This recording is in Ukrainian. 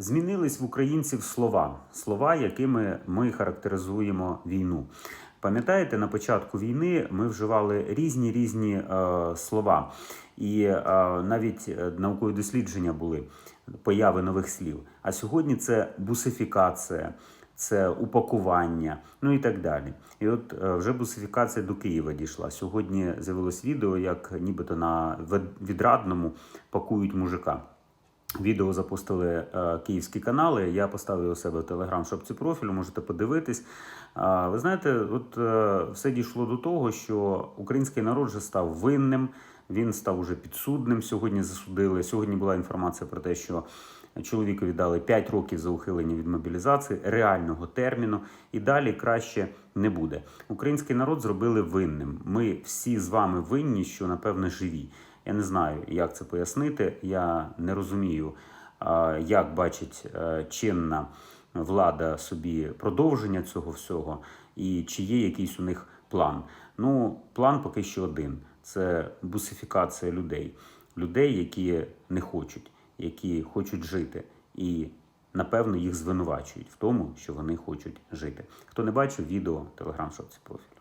Змінились в українців слова, слова, якими ми характеризуємо війну. Пам'ятаєте, на початку війни ми вживали різні різні е, слова, і е, навіть е, наукові дослідження були появи нових слів. А сьогодні це бусифікація, це упакування, ну і так далі. І от е, вже бусифікація до Києва дійшла. Сьогодні з'явилось відео, як нібито на відрадному пакують мужика. Відео запустили е, київські канали. Я поставив у себе телеграм шапці профілю, можете подивитись. А, ви знаєте, от е, все дійшло до того, що український народ вже став винним, він став уже підсудним. Сьогодні засудили. Сьогодні була інформація про те, що чоловікові дали 5 років за ухилення від мобілізації, реального терміну, і далі краще не буде. Український народ зробили винним. Ми всі з вами винні, що напевне живі. Я не знаю, як це пояснити. Я не розумію, як бачить е, чинна влада собі продовження цього всього, і чи є якийсь у них план. Ну, план поки що один: це бусифікація людей, людей, які не хочуть, які хочуть жити, і напевно їх звинувачують в тому, що вони хочуть жити. Хто не бачив відео, телеграм шапці профіль.